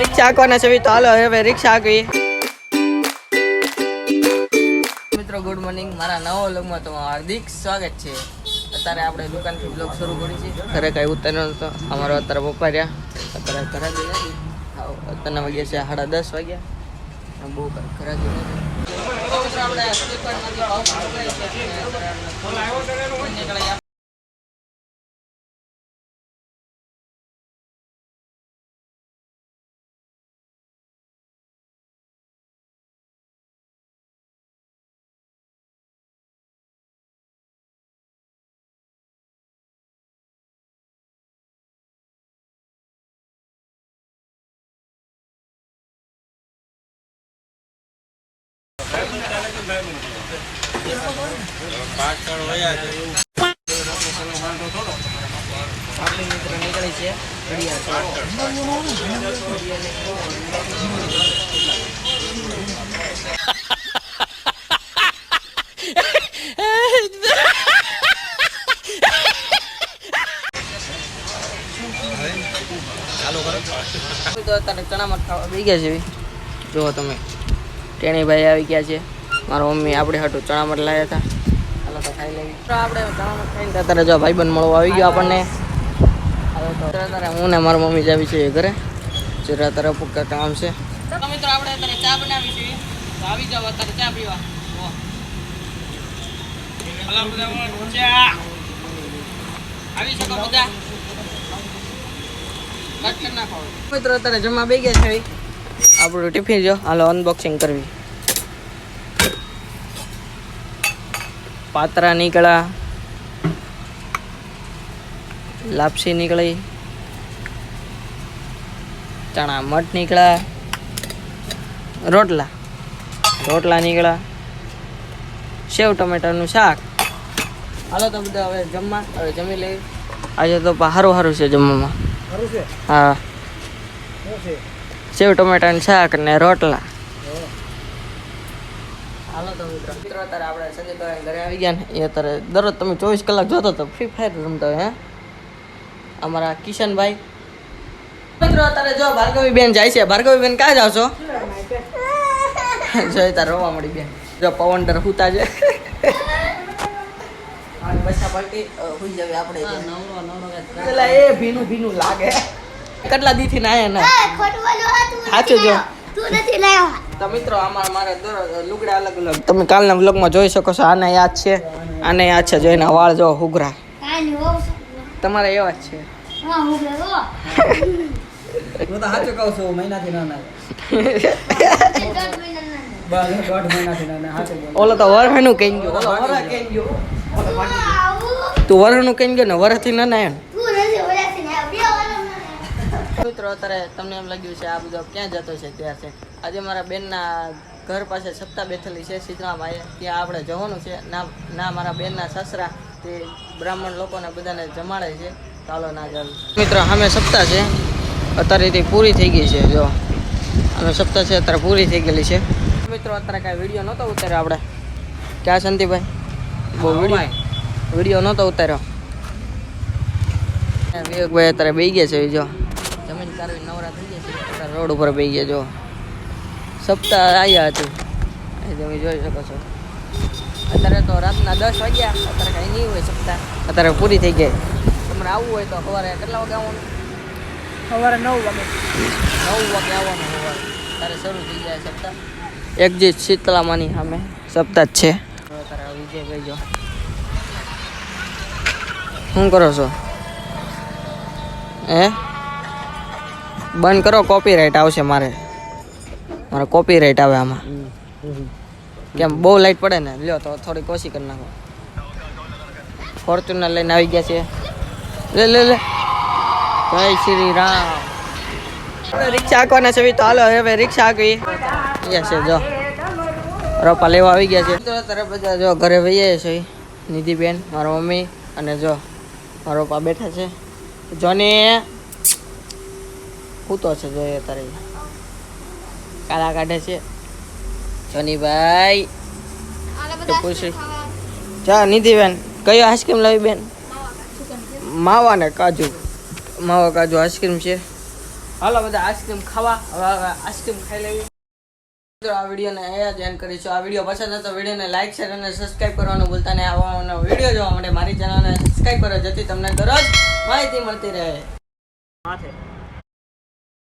રિક્ષા હાંકવાના છે તો હાલો હવે રિક્ષા હાંકવી મિત્રો ગુડ મોર્નિંગ મારા નવો વ્લોગમાં તમારું હાર્દિક સ્વાગત છે. અત્યારે આપણે દુકાનથી બ્લોગ શરૂ કરી છે. ઘરે કાંઈ ઉતર્યો નતો. અમારો અત્યારે પપ્પા રહ્યા. અત્યારે ઘરે ગયા અત્યારના વાગ્યા છે સાડા દસ વાગ્યા. બહુ ઘરે ગયા આપણે મિત્ર નીકળી તો અત્યારે ચણામઠ ખાવા બી ગયા છે. જુઓ તમે. ટેણીભાઈ આવી ગયા છે. મારા મમ્મી આપણે હાટું ચણામટ લાવ્યા હતા. હાલો તો ખાઈ લેવી આપણે અત્યારે જો ભાઈબંધ મળવા આવી ગયો આપણને. અત્યારે હું ને મારી મમ્મી જ આવી છે ઘરે. જરા અત્યારે પુક્કા કામ છે. મિત્રો આપણે અત્યારે ચા બનાવી જાવ મિત્રો અત્યારે જમવા બે ગયા છે આપણું ટિફિન જો હાલો અનબોક્સિંગ કરવી. પાતરા નીકળ્યા. લાપસી નીકળી. ચણા મઠ નીકળ્યા. રોટલા. રોટલા નીકળ્યા. સેવ ટમેટાનું શાક. હાલો તો બધા હવે જમવા હવે જમી લઈ આજે તો સારું સારું છે જમવામાં. હા. સેવ ટમેટાનું શાક ને રોટલા. હાલો તો મિત્રો મિત્રો અત્યારે આપણે સંજયભાઈ ઘરે આવી ગયા ને એ અત્યારે દરરોજ તમે ચોવીસ કલાક જોતો તો ફ્રી ફાયર રમતા હોય અમારા કિશનભાઈ. મિત્રો અત્યારે જો ભાર્ગવી બેન જાય છે. ભાર્ગવી બેન ક્યાં જાવ છો? જો તાર રોવા મળી બેન. જો પવન ડર હુતા છે. બસા પલટી હુઈ જવે આપણે. એ ભીનું ભીનું લાગે. કેટલા દીથી ના આયા ના સાચું જો. તું નથી તો મિત્રો આમાં મારે લુગડા અલગ અલગ તમે કાલના વ્લોગમાં જોઈ શકો છો આને યાદ છે આને યાદ છે. જો એના વાળ જો હુગરા તમારે એવા જ છે. હા તો સાચું કહું છું મહિનાથી ના. ઓલો તો વરહનું કહી ગયો. ઓલો વરહ ગયો. તું વરહનું કહી ગયો ને વરહથી ના ના એમ તું નથી ઓલાથી ને બે વાળા ના મિત્રો અત્યારે તમને એમ લાગ્યું છે આ બધો ક્યાં જતો છે ત્યાં છે. આજે મારા બેનના ઘર પાસે સત્તા બેઠેલી છે સીતરામાએ ત્યાં આપણે જવાનું છે. ના ના મારા બેનના સસરા તે બ્રાહ્મણ લોકોને બધાને જમાડે છે. ચાલો ના ચાલો મિત્રો અમે સપ્તાહ છે. અત્યારે તે પૂરી થઈ ગઈ છે જો. અમે સપ્તાહ છે અત્યારે પૂરી થઈ ગયેલી છે. મિત્રો અત્યારે કાંઈ વીડિયો નહોતો ઉતાર્યો આપણે. ક્યાં શાંતિભાઈ? બહુ વીડિયો વીડિયો નહોતો ઉતાર્યો. વિવેકભાઈ અત્યારે બે ગયા છે જો. જમીન કારવી નવરા થઈ ગયા છે રોડ ઉપર બેસી ગયા જો. સપ્તાહ આવ્યા હતું. એ તમે જોઈ શકો છો. અત્યારે તો રાતના દસ વાગ્યા. અત્યારે કાંઈ નહીં હોય સપ્તાહ. અત્યારે પૂરી થઈ ગઈ. તમારે આવવું હોય તો સવારે કેટલા વાગે આવવાનું? સવારે નવ વાગે. નવ વાગે આવવાનું સવારે. ત્યારે શરૂ થઈ જાય સપ્તાહ. એક્ઝિટ શીતલામાની સામે સપ્તાહ જ છે. અત્યારે વિજયભાઈ જો. શું કરો છો? હે? બંધ કરો કોપીરાઇટ આવશે મારે. મારે કોપીરાઇટ આવે આમાં. કેમ બહુ લાઈટ પડે ને? લ્યો તો થોડી કોશી કરી નાખો. ફોર્ચ્યુનર લઈને આવી ગયા છે. લે લે લે. જય શ્રી રામ. રિક્ષા હાંકવાના છે તો હાલો હવે રિક્ષા હાંકવી. ગયા છે જો. રોપા લેવા આવી ગયા છે. તો અત્યારે બધા જો ઘરે વહીએ છે. નિધિબેન મારા મમ્મી અને જો મારા પપ્પા બેઠા છે. જોની સૂતો છે જોઈએ અત્યારે. કાલા કાઢે છે. જોનીભાઈ તો પૂછી. જા નિધિબેન. કયો આઈસ્ક્રીમ લાવી બેન? માવા ને કાજુ. માવા કાજુ આઈસ્ક્રીમ છે. હાલો બધા આઈસ્ક્રીમ ખાવા. હવે આઈસ્ક્રીમ ખાઈ લેવી. મિત્રો આ વિડીયોને અહીંયા જ એન્ડ કરીશું. આ વીડિયો પસંદ હતો વિડીયોને લાઈક શેર અને સબસ્ક્રાઈબ કરવાનું ભૂલતા નહીં. આવવાનો વીડિયો જોવા માટે મારી ચેનલને સબસ્ક્રાઈબ કરો જેથી તમને દરરોજ માહિતી મળતી રહે. માથે